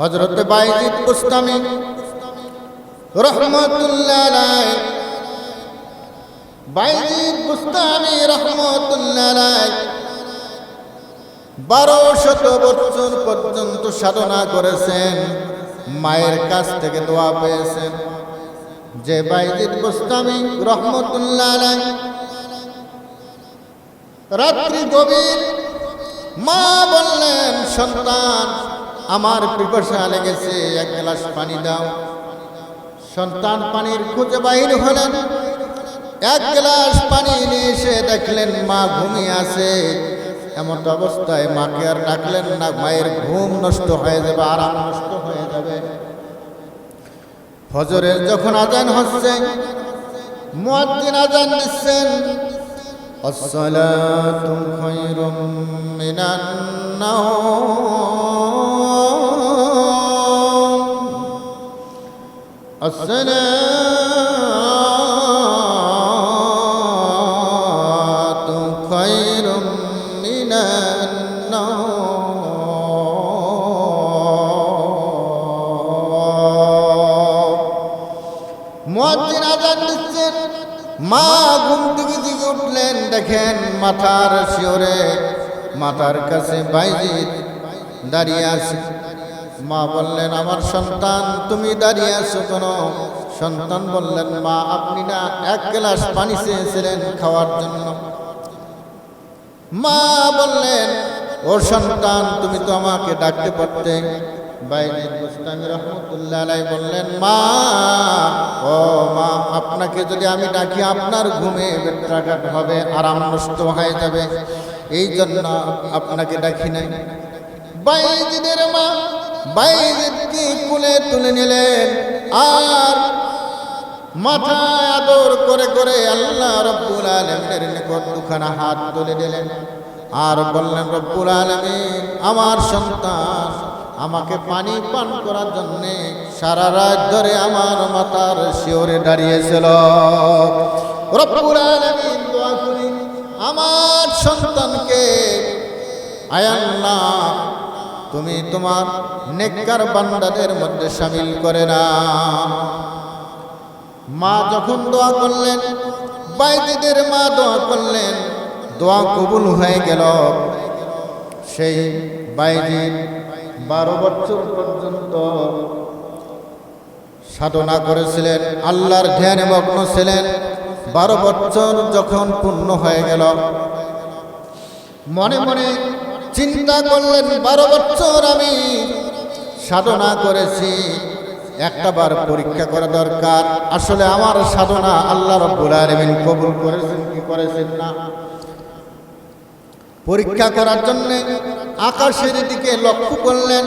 হজরত বাইজিদ বুস্তামি রহমতুল্লাহ বাইজিদ বুস্তামি রহমতুল্লাহ বারো শত বছর পর্যন্ত সাধনা করেছেন, মায়ের কাছ থেকে দোয়া পেয়েছেন। যে বাইজিদ বুস্তামি রহমতুল্লাহ রাত্রি গভীর মা বললেন, সন্তান আমার পিপাসা লেগেছে এক গ্লাস পানি দাও সন্তান পানির খুঁজে বাহির হলেন এক গ্লাস পানি নিয়ে এসে দেখলেন মা ঘুমিয়ে আছে এমন অবস্থায় মাকে আর ডাকলেন না মায়ের ঘুম নষ্ট হয়ে যাবে আরাম নষ্ট হয়ে যাবে ফজরের যখন আজান হচ্ছে মুয়াজ্জিন আজান দিচ্ছেন الصلاة خير من النوم الصلاة خير من النوم মুয়াজ্জিন আজান দিচ্ছেন মা ঘুম থেকে দিকে উঠলেন দেখেন মাথার শিওরে মাথার কাছে বাইজিৎ দাঁড়িয়ে আছে মা বললেন, আমার সন্তান, তুমি দাঁড়িয়ে আছো কেন? সন্তান বললেন, মা, আপনি না এক গ্লাস পানি চেয়েছিলেন খাওয়ার জন্য। মা বললেন, ও সন্তান, তুমি তো আমাকে ডাকতে পারতে। বললেন, মা, ও মা, আপনাকে যদি আমি ডাকি, আপনার ঘুমে বেত্রাঘাত হবে, আরাম নষ্ট হয়ে যাবে। এই জন্য আপনাকে ডাকি নাই। বাইজিদের মা বাইজিদকে কুলে তুলে নিলেন আর মাথায় আদর করে করে আল্লাহ রব্বুল আলমের নিকট দুখানা হাত তুলে দিলেন আর বললেন, রব্বুল আলমিন, আমার সন্তান, আমাকে পানি পান করার জন্যে সারা রাত ধরে আমার মাতার শিওরে দাঁড়িয়েছিল। রব্বুল আলমিন, দোয়া করি, আমার সন্তানকে আয়াল্লাহ তুমি তোমার নেককার বান্দাদের মধ্যে সামিল করে না মা যখন দোয়া করলেন বাইদিদের মা দোয়া করলেন, দোয়া কবুল হয়ে গেল। সেই বাইজিদ বারো বছর পর্যন্ত সাধনা করেছিলেন, আল্লাহর ধ্যানে মগ্ন ছিলেন। বারো বছর যখন পূর্ণ হয়ে গেল, মনে মনে চিন্তা করলেন, বারো বছর আমি সাধনা করেছি। একটা বার পরীক্ষা করা দরকার। আসলে আমার সাধনা আল্লাহ রব্বুল আলামিন কবুল করেছেন কি করেছেন না? পরীক্ষা করার জন্য আকাশের দিকে লক্ষ্য করলেন।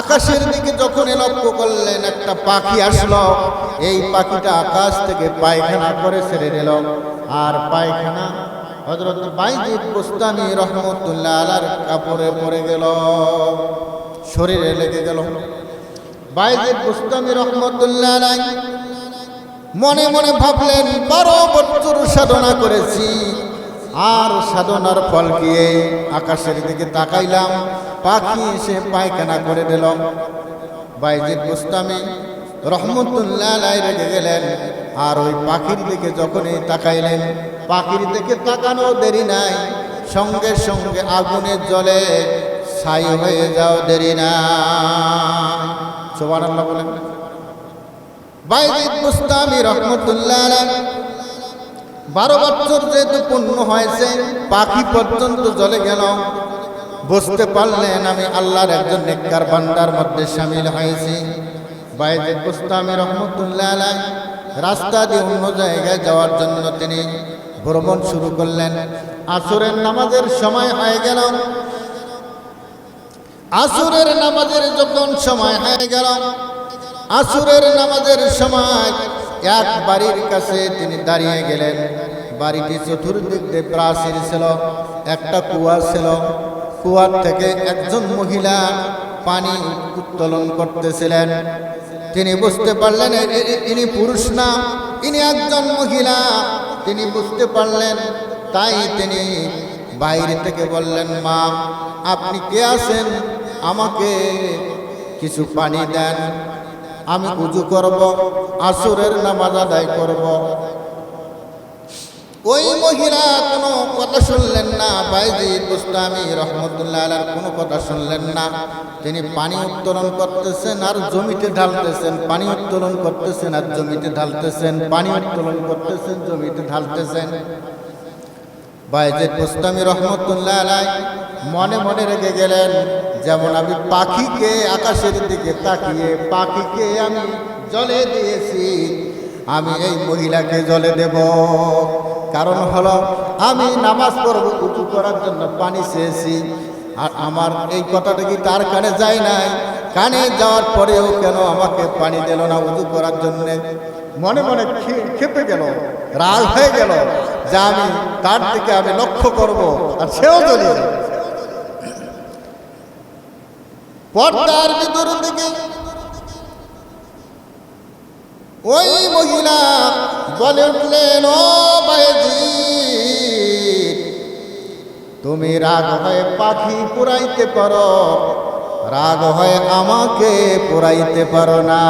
আকাশের দিকে যখন লক্ষ্য করলেন, একটা পাখি আসলো। এই পাখিটা আকাশ থেকে পায়খানা করে ছেড়ে দিল। আর পায়খানা হজরত বাইজিদ বুস্তানি রহমতুল্লাহ আলার কাপড়ে পড়ে গেল, শরীরে লেগে গেল। বাইজিদ বুস্তানি রহমতুল্লাহ আলাই মনে মনে ভাবলেন, বারো বছর সাধনা করেছি, আর সাধনার ফল এই আকাশের দিকে তাকাইলাম, পাখি এসে পায়খানা করে দিল। বাইজিদ বুস্তামি রহমতুল্লাহ আলাই রেগে গেলেন। আর ওই পাখির দিকে যখনই তাকাইলেন, পাখির দিকে তাকানো দেরি নাই, সঙ্গে সঙ্গে আগুনের জলে ছাই হয়ে যাও দেরি নাই। সোবান আল্লাহ বলেন। বাইজিদ মুস্তামি রহমতুল্লাহ বারো বছর যেহেতু পূর্ণ হয়েছে, পাখি পর্যন্ত জলে গেল। বুঝতে পারলেন আমি আল্লাহর একজন নেককার বান্দার মধ্যে সামিল হয়েছি। বাইজিদ মুস্তামি রহমতুল্লাহ রাস্তা দিয়ে অন্য জায়গায় যাওয়ার জন্য তিনি ভ্রমণ শুরু করলেন। আসরের নামাজের সময় হয়ে গেল। আসরের নামাজের যখন সময় হয়ে গেল, আসরের নামাজের সময় এক বাড়ির কাছে তিনি দাঁড়িয়ে গেলেন। বাড়িটি চতুর্দিক দিয়ে প্রাচীর ছিল, একটা কুয়া ছিল। কুয়ার থেকে একজন মহিলা পানি উত্তোলন করতেছিলেন। তিনি বুঝতে পারলেন ইনি পুরুষ না, ইনি একজন মহিলা। তিনি বুঝতে পারলেন, তাই তিনি বাইরে থেকে বললেন, মা, আপনি কে আছেন? আমাকে কিছু পানি দেন। আমি উজু করব, আসরের নামাজ আদায় করব। ওই মহিলা কোনো কথা শুনলেন না। বাইজিদ বুস্তামি রহমতুল্লাহ আলার কোনো কথা শুনলেন না। তিনি পানি উত্তোলন করতেছেন আর জমিতে ঢালতেছেন, পানি উত্তোলন করতেছেন আর জমিতে ঢালতেছেন, পানি উত্তোলন করতেছেন, জমিতে ঢালতেছেন। বাইজিদ বুস্তামি রহমতুল্লাহ আলাই মনে মনে রেখে গেলেন, যেমন আমি পাখিকে আকাশের দিকে তাকিয়ে, পাখিকে আমি জলে দিয়েছি। আমি এই মহিলাকে জলে দেব। কারণ হলো, আমি নামাজ পড়ব, উঁচু করার জন্য পানি চেয়েছি। আর আমার এই কথাটা কি তার কানে যায় নাই? কানে যাওয়ার পরেও কেন আমাকে পানি দিল না উঁচু করার জন্য? মনে মনে খেপে গেল, রাগ হয়ে গেল যে আমি তার দিকে আমি লক্ষ্য করব আর সেও চলে পর্দার ভিতর দিকে ওই মহিলা বলে উঠলেন ও বাইজি, তুমি রাগ হয়ে পাখি পুরাইতে পারো, রাগ হয়ে আমাকে পুরাইতে পারো না।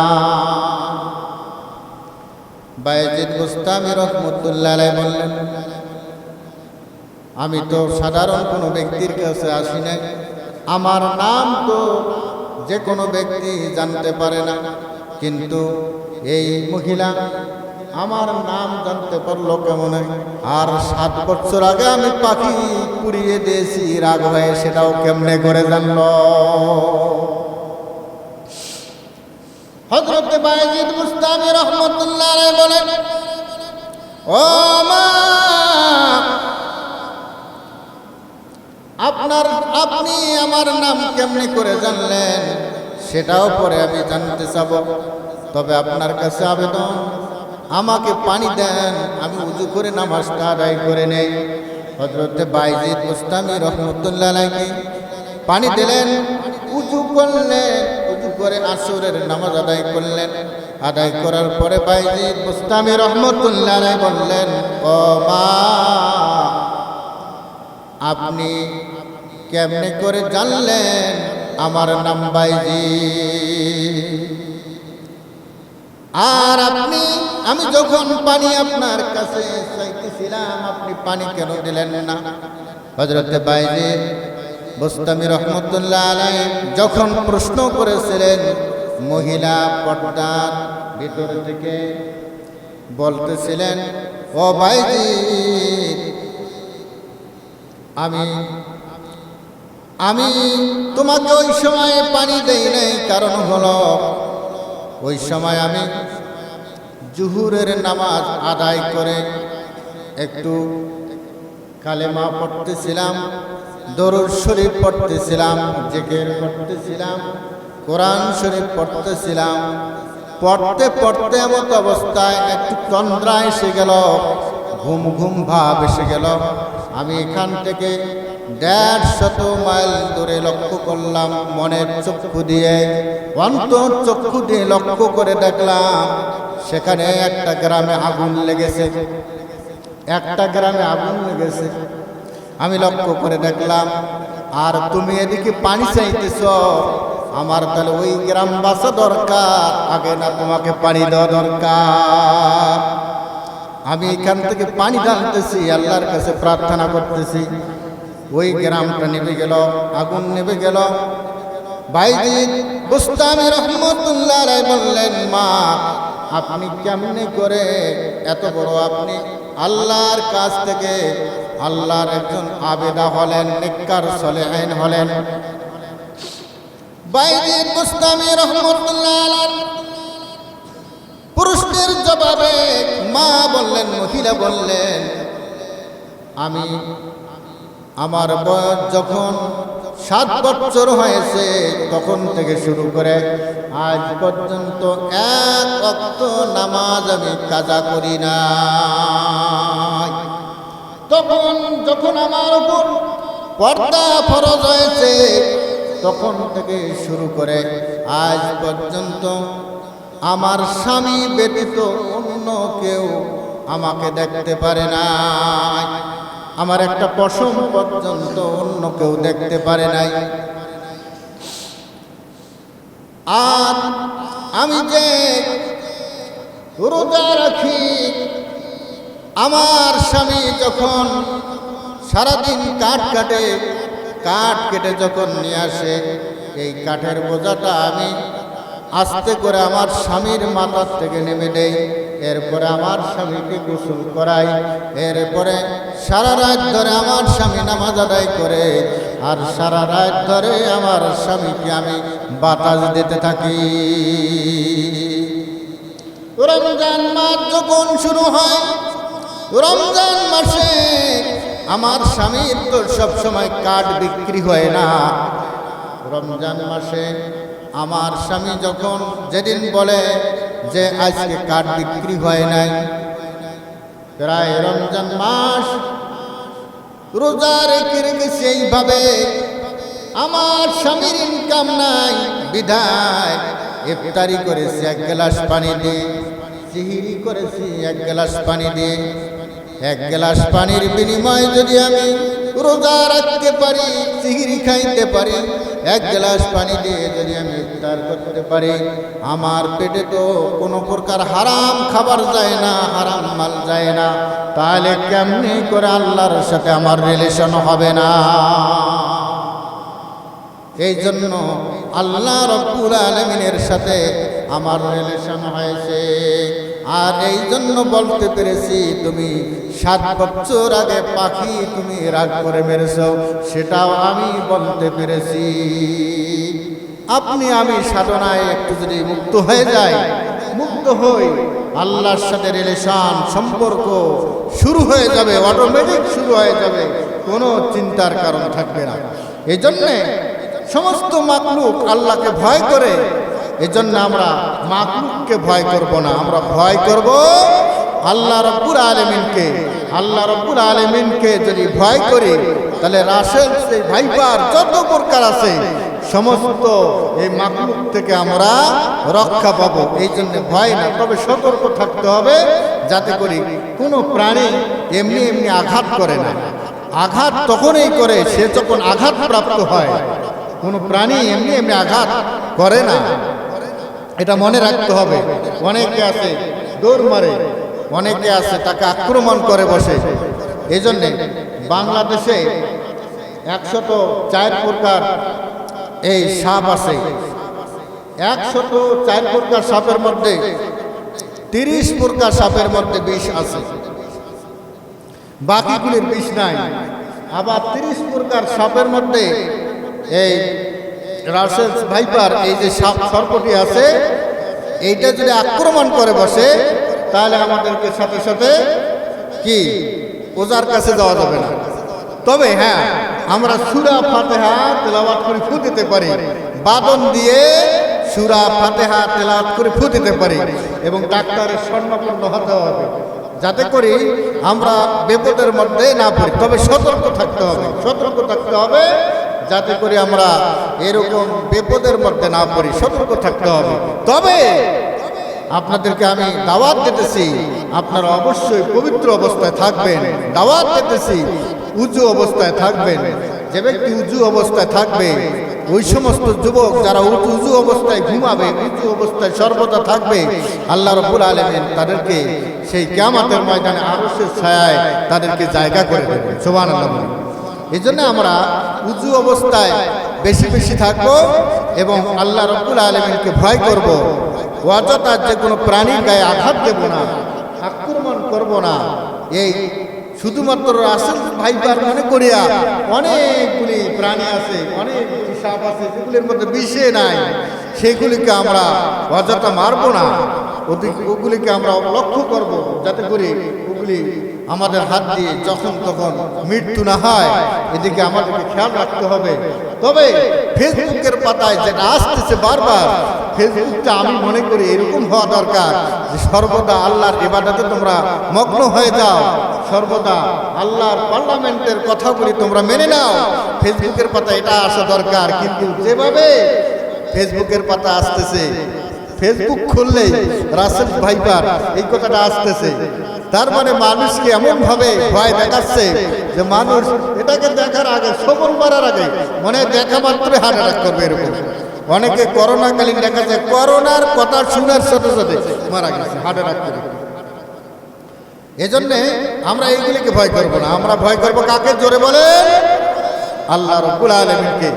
বাইজিদ মুস্তামি রহমতুল্লাহ বললেন, আমি তো সাধারণ কোনো ব্যক্তির কাছে আসি আমার নাম তো যে কোনো ব্যক্তি জানতে পারে না। কিন্তু এই মহিলা আমার নাম জানতে পারল কেমন? আর সাত বছর আগে আমি পাখি পুড়িয়ে দিয়েছি, রাগ হয়ে সেটাও কেমনে করে জানল? হজরত বাইজিদ মুস্তামি রহমতুল্লাহ বলেন, ও আপনার, আপনি আমার নাম কেমনি করে জানলেন? সেটাও পরে আমি জানতে চাব। তবে আপনার কাছে আবেদন, আমাকে পানি দেন, আমি উজু করে নামাজটা আদায় করে নেই। হজরতে বাইজিদ মুস্তামি রহমতুল্লাহ পানি দিলেন, উজু করলেন, উজু করে আসরের নামাজ আদায় করলেন। আদায় করার পরে বাইজিদ মুস্তামি রহমতুল্লাহ বললেন, ও মা, আপনি কেমনে করে জানলেন আমার নাম বাইজি। আর আপনি, আমি যখন পানি আপনার কাছে চাইতেছিলাম, আপনি পানি কেন দিলেন না? হজরতে বাইজি, বুস্তামি রহমতুল্লাহ আলাই যখন প্রশ্ন করেছিলেন, মহিলা পর্দার ভিতর থেকে বলতেছিলেন, ও বাইজি, আমি আমি তোমাকে ওই সময় পানি দেই নাই, কারণ হলো ওই সময় আমি জুহুরের নামাজ আদায় করে একটু কালেমা পড়তেছিলাম, দরুদ শরীফ পড়তেছিলাম, জেকের পড়তেছিলাম কোরআন শরীফ পড়তেছিলাম। পড়তে পড়তে এমত অবস্থায় একটু তন্দ্রা এসে গেল, ঘুম ঘুম ভাব এসে গেল। আমি এখান থেকে দেড় শত মাইল দূরে লক্ষ্য করলাম, মনের চক্ষু দিয়ে, অন্তর চক্ষু দিয়ে লক্ষ্য করে দেখলাম, সেখানে একটা গ্রামে আগুন লেগেছে। একটা গ্রামে আগুন লেগেছে। আমি লক্ষ্য করে দেখলাম, আর তুমি এদিকে পানি চাইতেছ, আমার তাহলে ওই গ্রাম বাসা দরকার, আগে না তোমাকে পানি দেওয়া দরকার। আমি এখান থেকে পানি ঢালতেছি, আল্লাহর কাছে প্রার্থনা করতেছি। ওই গ্রামটা নেবে গেল, আগুন নেবে গেল। বললেন, মা, আপনি কেমনে করে এত বড় আপনি আল্লাহর কাছ থেকে আল্লাহর একজন আবেদা হলেন, নিকার সলেহাইন হলেন? বাইজিদ পুরুষদের জবাবে মা বললেন, মহিলা বললেন, আমি আমার বয়স যখন সাত বছর হয়েছে তখন থেকে শুরু করে আজ পর্যন্ত এক অক্ত নামাজ আমি কাজা করি না তখন যখন আমার উপর পর্দা ফরজ হয়েছে, তখন থেকে শুরু করে আজ পর্যন্ত আমার স্বামী ব্যতীত অন্য কেউ আমাকে দেখতে পারে না আমার একটা পশম পর্যন্ত অন্য কেউ দেখতে পারে নাই। আর আমি যে রোজা রাখি, আমার স্বামী যখন সারাদিন কাঠ কাটে, কাঠ কেটে যখন নিয়ে আসে, এই কাঠের বোঝাটা আমি আস্তে করে আমার স্বামীর মাথার থেকে নেমে দেই। এরপরে আমার স্বামীকে গোসল করাই, এরপরে সারা রাত ধরে আমার স্বামী নামাজ আদায় করে, আর সারা রাত ধরে আমার স্বামীকে আমি বাতাস দিতে থাকি। রমজান মাস যখন শুরু হয়, রমজান মাসে আমার স্বামীর তো সবসময় কাঠ বিক্রি হয় না। রমজান মাসে আমার স্বামী যখন যেদিন বলে যে আজকে কাঠ বিক্রি হয় নাই। প্রায় রমজান মাস, রোজা রেখে এইভাবে আমার স্বামীর ইনকাম নাই বিধায় ইফতারি করেছি এক গ্লাস পানি দিয়ে সিহিরি করেছি এক গ্লাস পানি দিয়ে। এক গ্লাস পানির বিনিময়ে যদি আমি রোজা রাখতে পারি সিহিরি খাইতে পারি এক গ্লাস পানি দিয়ে যদি আমি ইফতার করতে পারি, আমার পেটে তো কোনো প্রকার হারাম খাবার যায় না, হারাম মাল যায় না, তাহলে কেমনি করে আল্লাহর সাথে আমার রিলেশন হবে না? এই জন্য আল্লাহ রব্বুল আলমিনের সাথে আমার রিলেশন হয়েছে। আর এই জন্য বলতে পেরেছি, তুমি সাত বছর আগে পাখি তুমি রাগ করে মেরেছ, সেটাও আমি বলতে পেরেছি। আপনি, আমি সাধনায় একটু যদি মুক্ত হয়ে যাই, মুক্ত হই, আল্লাহর সাথে রিলেশন সম্পর্ক শুরু হয়ে যাবে অটোমেটিক শুরু হয়ে যাবে, কোনো চিন্তার কারণ থাকবে না। এই জন্যে সমস্ত মাকলুক আল্লাহকে ভয় করে এজন্য আমরা মাকলুককে ভয় করব না, আমরা ভয় করব আল্লাহ রব্বুর আলমিনকে। আল্লাহ রব্বুর আলমিনকে যদি ভয় করি, তাহলে রাসেল সেই ভাইপার যত প্রকার আছে, সমস্ত এই মাকলুক থেকে আমরা রক্ষা পাবো। এই জন্য ভয় না, তবে সতর্ক থাকতে হবে, যাতে করি কোনো প্রাণী এমনি এমনি আঘাত করে না। আঘাত তখনই করে সে যখন আঘাত প্রাপ্ত হয়, কোনো প্রাণী এমনি এমনি আঘাত করে না। এটা মনে রাখতে হবে। অনেকে আছে, দৌড় মারে। অনেকে আছে, তাকে আক্রমণ করে বসে। এই জন্যে বাংলাদেশে একশত চার প্রকার এই সাপ আছে। একশত চার প্রকার সাপের মধ্যে তিরিশ প্রকার সাপের মধ্যে বিষ আছে। বাকিগুলির বিষ নাই। আবার তিরিশ প্রকার সাপের মধ্যে এই রাসেল ভাইপার, এই যে সর্পটি আছে, এইটা যদি আক্রমণ করে বসে, তাহলে আমাদেরকে সাথে সাথে কি? ওজার কাছে যাওয়া যাবে না। তবে হ্যাঁ আমরা সুরা ফাতেহা তেলাওয়াত করে ফু দিতে পারি। বাদন দিয়ে সুরা ফাতেহা তেলাওয়াত করে ফু দিতে পারি এবং ডাক্তারের স্বর্ণপূর্ণ হতে হবে। যাতে করে আমরা বিপদের মধ্যে না পড়ি। তবে সতর্ক থাকতে হবে। সতর্ক থাকতে হবে। যাতে করে আমরা এরকম বিপদের মধ্যে না পড়ি, সতর্ক থাকতে হবে। তবে আপনাদেরকে আমি দাওয়াত দিতেছি, আপনারা অবশ্যই পবিত্র অবস্থায় থাকবেন। দাওয়াত দিতেছি উঁচু অবস্থায় থাকবেন। যে ব্যক্তি উঁচু অবস্থায় থাকবে, ওই সমস্ত যুবক যারা উঁচু উঁচু অবস্থায় ঘুমাবে, উঁচু অবস্থায় সর্বদা থাকবে, আল্লাহ রবুল আলমেন তাদেরকে সেই ক্যামাতের ময়দানে আরসের ছায়ায় তাদেরকে জায়গা করে দেবে সোবান এই জন্য আমরা উঁচু অবস্থায় বেশি বেশি থাকব এবং আল্লাহ রব্বুল আলমিনকে ভয় করব। অযথা যে কোনো প্রাণীর গায়ে আঘাত দেব না, আক্রমণ করব না। এই শুধুমাত্র রাসেল ভাইবার মনে করিয়া অনেকগুলি প্রাণী আছে অনেকগুলি সাপ আছে, যেগুলির মধ্যে বিষে নাই। সেগুলিকে আমরা অযথা মারবো না। ওগুলিকে আমরা লক্ষ্য করব যাতে করে ওগুলি আমাদের হাত দিয়ে যখন তখন মৃত্যু না হয়, এদিকে আমাদেরকে খেয়াল রাখতে হবে। তবে ফেসবুকের পাতায় যেটা আসতেছে বারবার, ফেসবুকটা আমি মনে করি এরকম হওয়া দরকার যে সর্বদা আল্লাহর ইবাদতে তোমরা মগ্ন হয়ে যাও, সর্বদা আল্লাহর পার্লামেন্টের কথাগুলি তোমরা মেনে নাও। ফেসবুকের পাতা এটা আসা দরকার, কিন্তু যেভাবে ফেসবুকের পাতা আসতেছে ফেসবুক খুললেই রাসেল ভাইবার এই কথাটা আসতেছে। তার মানে মানুষকে এমন ভাবে ভয় দেখাচ্ছে যে মানুষ এটাকে দেখার আগে, শোভন করার আগে মনে দেখা মাত্রই হার্ট অ্যাটাক করবে এরকম। অনেকে করোনাকালীন দেখা যায়, করোনার কথা শোনার সাথে সাথে মারা গেছে হার্ট অ্যাটাক করে। এজন্যে আমরা এইগুলিকে ভয় করব না। আমরা ভয় করব কাকে? জোরে বলে আল্লাহ রব্বুল আলমিনকে।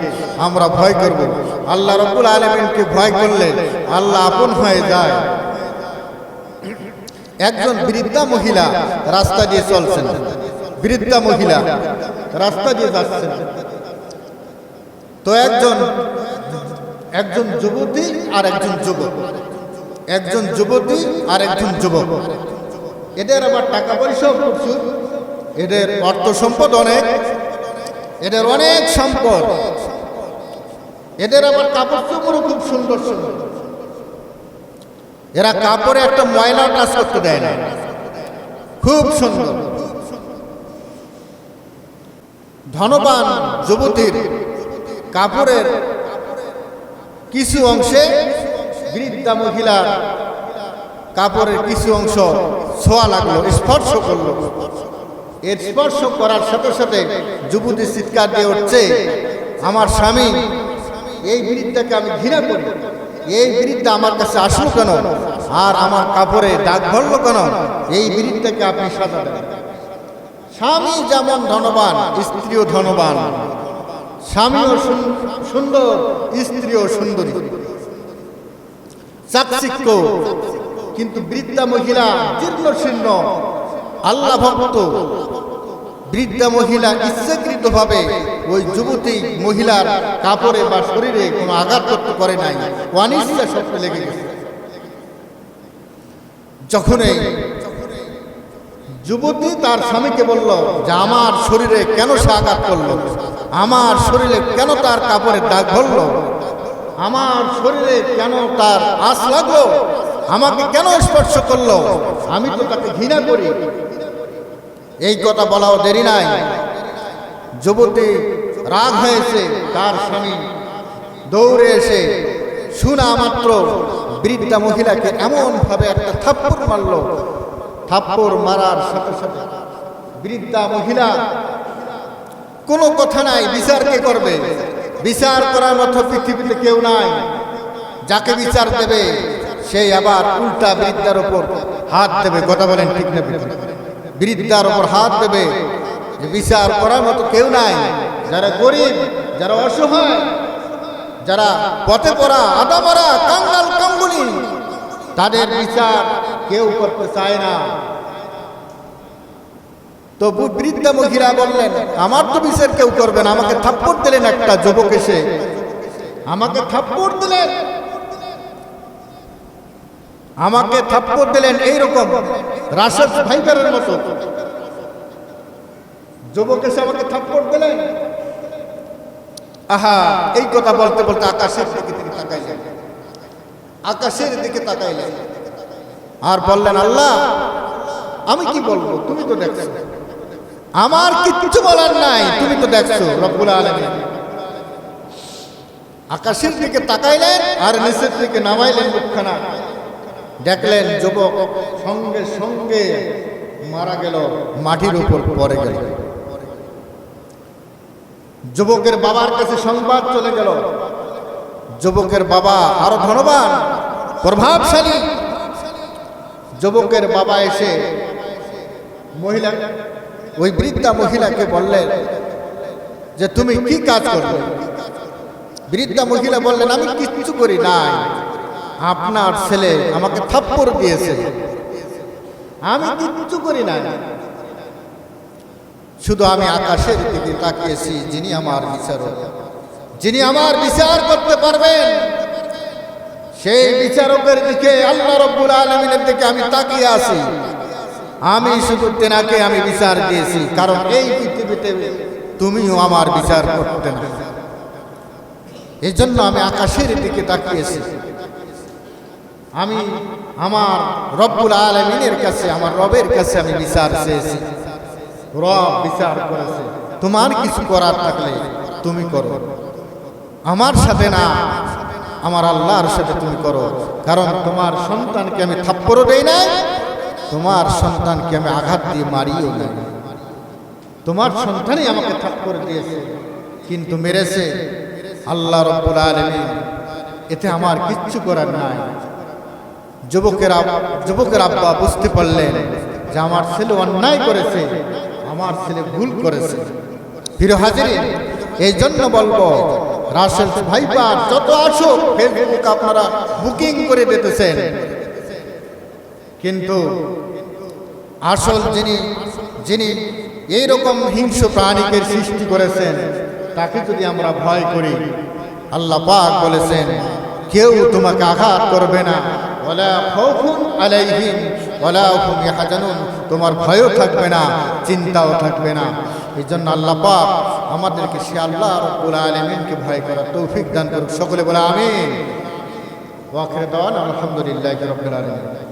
আমরা ভয় করব। আল্লাহ রব্বুল আলমিনকে ভয় করলে আল্লাহ আপন হয়ে যায়। একজন বৃদ্ধা মহিলা রাস্তা দিয়ে চলছেন। বৃদ্ধা মহিলা রাস্তা দিয়ে যাচ্ছেন। তো একজন একজন যুবতী আর একজন যুবক। একজন যুবতী আর একজন যুবক। এদের আবার টাকা পয়সাও প্রচুর। এদের অর্থ সম্পদ অনেক। এদের অনেক সম্পদ। এদের আবার কাপড় চোপড়ও খুব সুন্দর সুন্দর। এরা কাপড়ে একটা ময়লা টাচ করতে দেয় না। খুব সুন্দর। ধনবান যুবতীর কাপড়ের কিছু অংশে বৃদ্ধা মহিলার কাপড়ের কিছু অংশ ছোঁয়া লাগল, স্পর্শ করল। এর স্পর্শ করার সাথে সাথে যুবতী চিৎকার দিয়ে উঠছে, আমার স্বামী এই বৃদ্ধাকে আমি ঘৃণা করি। এই বৃদ্ধা আমার কাছে আসলো কেন? আর আমার কাপড়ে দাগ ভরলো কেন? এই বৃদ্ধাকে আপনি সাজা দেন। স্বামী যেমন ধনবান, স্ত্রীও ধনবান। স্বামীও সুন- সুন্দর, স্ত্রীও সুন্দরী। চাকচিক্য, কিন্তু বৃদ্ধা মহিলা জীর্ণ শীর্ণ আল্লাহ ভক্ত। বৃদ্ধা মহিলা ইচ্ছাকৃত ভাবে ওই যুবতী মহিলার কাপড়ে বা শরীরে কোনো আঘাত করতে করে নাই। অনিচ্ছা সত্ত্বে লেগে গেছে। যখন এই যুবতী তার স্বামীকে বলল, যে আমার শরীরে কেন সে আঘাত করল? আমার শরীরে কেন তার কাপড়ের দাগ ধরলো? আমার শরীরে কেন তার আশ লাগল? আমাকে কেন স্পর্শ করল? আমি তো তাকে ঘৃণা করি। এই কথা বলাও দেরি নাই। যুবতী রাগ হয়েছে তার স্বামী। দৌড়ে এসে শোনা মাত্র বৃদ্ধা মহিলাকে এমনভাবে একটা থাপ্পড় মারলো। থাপ্পড় মারার সাথে সাথে বৃদ্ধা মহিলা, কোনো কথা নাই, বিচার কে করবে? বিচার করার মতো পৃথিবীতে কেউ নাই। যাকে বিচার দেবে সেই আবার উল্টা বৃদ্ধার ওপর হাত দেবে। কথা বলেন ঠিক না? বৃদ্ধার ওপর হাত দেবে। যে বিচার করার মতো কেউ নাই। যারা গরিব, যারা অসহায়, যারা পথে পড়া আদা পড়া কাঙ্গাল, কাঙ্গুলি, তাদের বিচার কেউ করতে চায় না। তো বৃদ্ধা মহিলা বললেন, আমার তো বিচার কেউ করবে না। আমাকে থাপ্পড় দিলেন একটা যুবক এসে। আমাকে থাপ্পড় দিলেন। আমাকে থাপ্পড় দিলেন এইরকম। রাশেদ ভাইবারের মতো। যুবক এসে আমাকে থাপ্পড় দিলেন। আহা, এই কথা বলতে বলতে আকাশের দিকে তিনি তাকাইলেন। আকাশের দিকে তাকাইলেন। আর বললেন, আল্লাহ, আমি কি বলব? তুমি তো দেখছ। আমার কিচ্ছু বলার নাই, তুমি তো দেখছ, রব্বুল আলমী আকাশের দিকে তাকাইলেন আর নিচের দিকে নামাইলেন মুখখানা। দেখলেন যুবক সঙ্গে সঙ্গে মারা গেল, মাটির উপর পড়ে গেল। যুবকের বাবার কাছে সংবাদ চলে গেল। যুবকের বাবা আরও ধনবান, প্রভাবশালী। যুবকের বাবা এসে মহিলা, ওই বৃদ্ধা মহিলাকে বললেন যে, তুমি কি কাজ করবে? বৃদ্ধা মহিলা বললেন, আমি কিচ্ছু করি নাই। আপনার ছেলে আমাকে থাপ্পড় দিয়েছে। আমি কিচ্ছু করি না শুধু আমি আকাশের দিকে তাকিয়েছি, যিনি আমার বিচারক। যিনি আমার বিচার করতে পারবেন, সেই বিচারকের দিকে আল্লাহ রব্বুল আলমিনের দিকে আমি তাকিয়ে আছি। আমি শুধু তেনাকে আমি বিচার দিয়েছি, কারণ এই পৃথিবীতে তুমিও আমার বিচার করতে না। এই জন্য আমি আকাশের দিকে তাকিয়েছি। আমি আমার রব্বুল আলমিনের কাছে, আমার রবের কাছে আমি বিচার চেয়েছি। রব বিচার করেছে। তোমার কিছু করার থাকলে তুমি করো। আমার সাথে না, আমার আল্লাহর সাথে তুমি করো। কারণ তোমার সন্তানকে আমি থাপ্পড়ও দেই নাই, তোমার সন্তানকে আমি আঘাত দিয়ে মারিও নাই। তোমার সন্তানই আমাকে থাপ্পড় দিয়েছে, কিন্তু মেরেছে। আল্লাহ রব্বুল আলমী এতে আমার কিচ্ছু করার নাই। যুবকেরা যুবকের আব্বা বুঝতে পারলেন যে আমার ছেলে অন্যায় করেছে, আমার ছেলে ভুল করেছে। প্রিয় হাজিরিন এই জন্য বলব, রাসেল ভাইপার যত আসুক ফেসবুক আপনারা বুকিং করে দিতেছেন। কিন্তু আসল যিনি যিনি এইরকম হিংস্র প্রাণীকে সৃষ্টি করেছেন, তাকে যদি আমরা ভয় করি, আল্লাহ পাক বলেছেন, কেউ তোমাকে আঘাত করবে না। তোমার ভয়ও থাকবে না, চিন্তাও থাকবে না। এই জন্য আল্লাহ পাক আমাদেরকে সে আল্লাহ রব্বুল আলমিনকে ভয় করার তৌফিক দান করুক। সকলে বলে দাওয়ান আলহামদুলিল্লাহি রাব্বিল আলামিন।